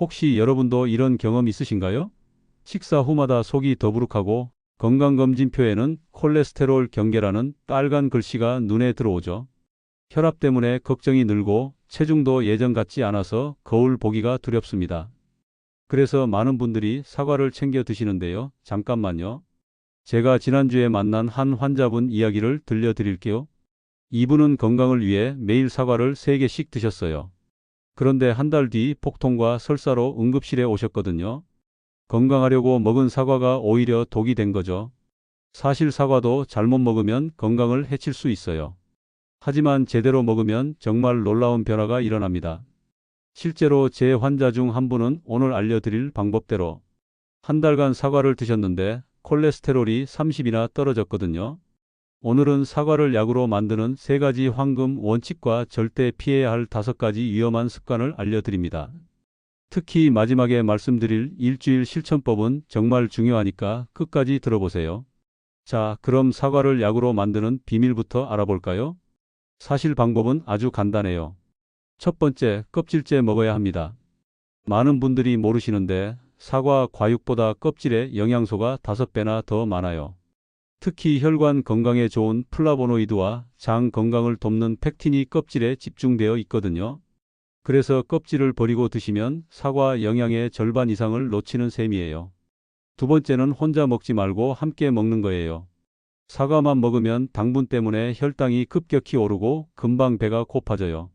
혹시 여러분도 이런 경험 있으신가요? 식사 후마다 속이 더부룩하고 건강검진표에는 콜레스테롤 경계라는 빨간 글씨가 눈에 들어오죠. 혈압 때문에 걱정이 늘고 체중도 예전 같지 않아서 거울 보기가 두렵습니다. 그래서 많은 분들이 사과를 챙겨 드시는데요. 잠깐만요. 제가 지난주에 만난 한 환자분 이야기를 들려드릴게요. 이분은 건강을 위해 매일 사과를 3개씩 드셨어요. 그런데 한 달 뒤 폭통과 설사로 응급실에 오셨거든요. 건강하려고 먹은 사과가 오히려 독이 된 거죠. 사실 사과도 잘못 먹으면 건강을 해칠 수 있어요. 하지만 제대로 먹으면 정말 놀라운 변화가 일어납니다. 실제로 제 환자 중 한 분은 오늘 알려드릴 방법대로 한 달간 사과를 드셨는데 콜레스테롤이 30이나 떨어졌거든요. 오늘은 사과를 약으로 만드는 세 가지 황금 원칙과 절대 피해야 할 다섯 가지 위험한 습관을 알려드립니다. 특히 마지막에 말씀드릴 일주일 실천법은 정말 중요하니까 끝까지 들어보세요. 자, 그럼 사과를 약으로 만드는 비밀부터 알아볼까요? 사실 방법은 아주 간단해요. 첫 번째, 껍질째 먹어야 합니다. 많은 분들이 모르시는데 사과 과육보다 껍질에 영양소가 5배나 더 많아요. 특히 혈관 건강에 좋은 플라보노이드와 장 건강을 돕는 팩틴이 껍질에 집중되어 있거든요. 그래서 껍질을 버리고 드시면 사과 영양의 절반 이상을 놓치는 셈이에요. 두 번째는 혼자 먹지 말고 함께 먹는 거예요. 사과만 먹으면 당분 때문에 혈당이 급격히 오르고 금방 배가 고파져요.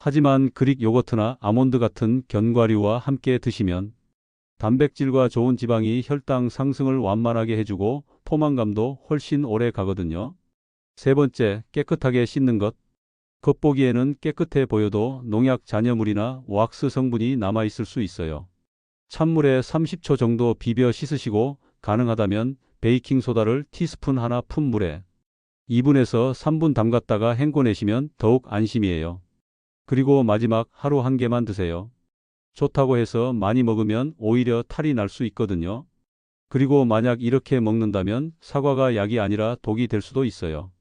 하지만 그릭 요거트나 아몬드 같은 견과류와 함께 드시면 단백질과 좋은 지방이 혈당 상승을 완만하게 해주고 포만감도 훨씬 오래 가거든요. 세 번째, 깨끗하게 씻는 것. 겉보기에는 깨끗해 보여도 농약 잔여물이나 왁스 성분이 남아있을 수 있어요. 찬물에 30초 정도 비벼 씻으시고 가능하다면 베이킹소다를 티스푼 하나 푼 물에 2분에서 3분 담갔다가 헹궈내시면 더욱 안심이에요. 그리고 마지막 하루 한 개만 드세요. 좋다고 해서 많이 먹으면 오히려 탈이 날 수 있거든요. 그리고 만약 이렇게 먹는다면 사과가 약이 아니라 독이 될 수도 있어요.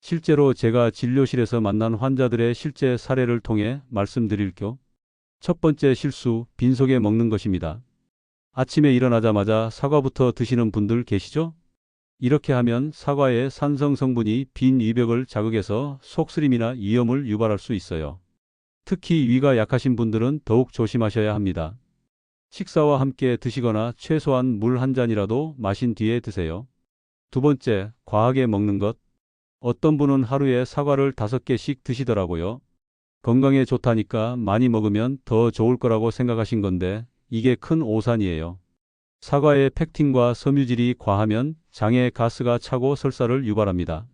실제로 제가 진료실에서 만난 환자들의 실제 사례를 통해 말씀드릴게요. 첫 번째 실수, 빈속에 먹는 것입니다. 아침에 일어나자마자 사과부터 드시는 분들 계시죠? 이렇게 하면 사과의 산성 성분이 빈 위벽을 자극해서 속쓰림이나 위염을 유발할 수 있어요. 특히 위가 약하신 분들은 더욱 조심하셔야 합니다. 식사와 함께 드시거나 최소한 물 한 잔이라도 마신 뒤에 드세요. 두 번째, 과하게 먹는 것. 어떤 분은 하루에 사과를 다섯 개씩 드시더라고요. 건강에 좋다니까 많이 먹으면 더 좋을 거라고 생각하신 건데 이게 큰 오산이에요. 사과의 팩틴과 섬유질이 과하면 장에 가스가 차고 설사를 유발합니다.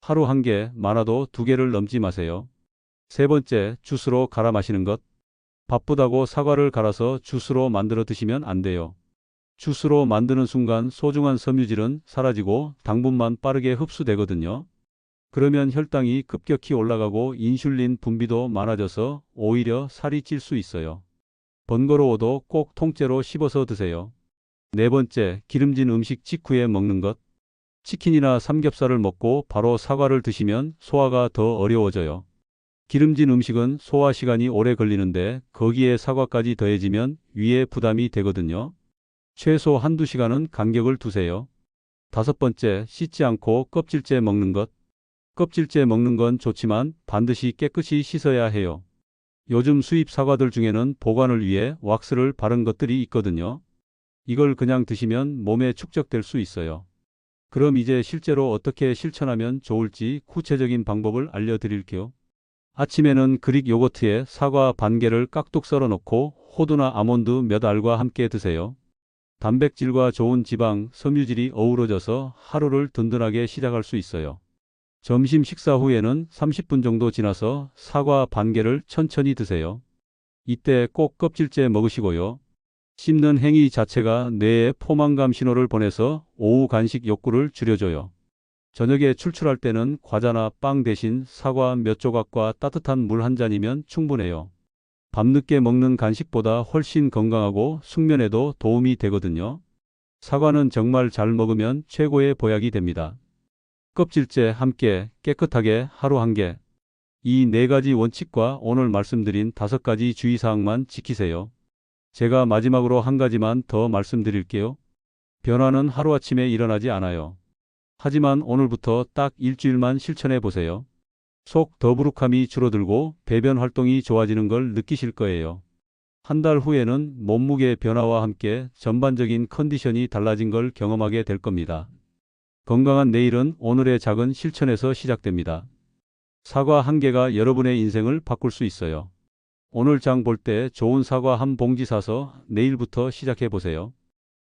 하루 한 개, 많아도 두 개를 넘지 마세요. 세 번째, 주스로 갈아 마시는 것. 바쁘다고 사과를 갈아서 주스로 만들어 드시면 안 돼요. 주스로 만드는 순간 소중한 섬유질은 사라지고 당분만 빠르게 흡수되거든요. 그러면 혈당이 급격히 올라가고 인슐린 분비도 많아져서 오히려 살이 찔 수 있어요. 번거로워도 꼭 통째로 씹어서 드세요. 네 번째, 기름진 음식 직후에 먹는 것. 치킨이나 삼겹살을 먹고 바로 사과를 드시면 소화가 더 어려워져요. 기름진 음식은 소화 시간이 오래 걸리는데 거기에 사과까지 더해지면 위에 부담이 되거든요. 최소 한두 시간은 간격을 두세요. 다섯 번째, 씻지 않고 껍질째 먹는 것. 껍질째 먹는 건 좋지만 반드시 깨끗이 씻어야 해요. 요즘 수입 사과들 중에는 보관을 위해 왁스를 바른 것들이 있거든요. 이걸 그냥 드시면 몸에 축적될 수 있어요. 그럼 이제 실제로 어떻게 실천하면 좋을지 구체적인 방법을 알려드릴게요. 아침에는 그릭 요거트에 사과 반 개를 깍둑 썰어 넣고 호두나 아몬드 몇 알과 함께 드세요. 단백질과 좋은 지방, 섬유질이 어우러져서 하루를 든든하게 시작할 수 있어요. 점심 식사 후에는 30분 정도 지나서 사과 반 개를 천천히 드세요. 이때 꼭 껍질째 먹으시고요. 씹는 행위 자체가 뇌에 포만감 신호를 보내서 오후 간식 욕구를 줄여줘요. 저녁에 출출할 때는 과자나 빵 대신 사과 몇 조각과 따뜻한 물 한 잔이면 충분해요. 밤늦게 먹는 간식보다 훨씬 건강하고 숙면에도 도움이 되거든요. 사과는 정말 잘 먹으면 최고의 보약이 됩니다. 껍질째 함께 깨끗하게 하루 한 개. 이 네 가지 원칙과 오늘 말씀드린 다섯 가지 주의사항만 지키세요. 제가 마지막으로 한 가지만 더 말씀드릴게요. 변화는 하루아침에 일어나지 않아요. 하지만 오늘부터 딱 일주일만 실천해 보세요. 속 더부룩함이 줄어들고 배변 활동이 좋아지는 걸 느끼실 거예요. 한 달 후에는 몸무게 변화와 함께 전반적인 컨디션이 달라진 걸 경험하게 될 겁니다. 건강한 내일은 오늘의 작은 실천에서 시작됩니다. 사과 한 개가 여러분의 인생을 바꿀 수 있어요. 오늘 장 볼 때 좋은 사과 한 봉지 사서 내일부터 시작해 보세요.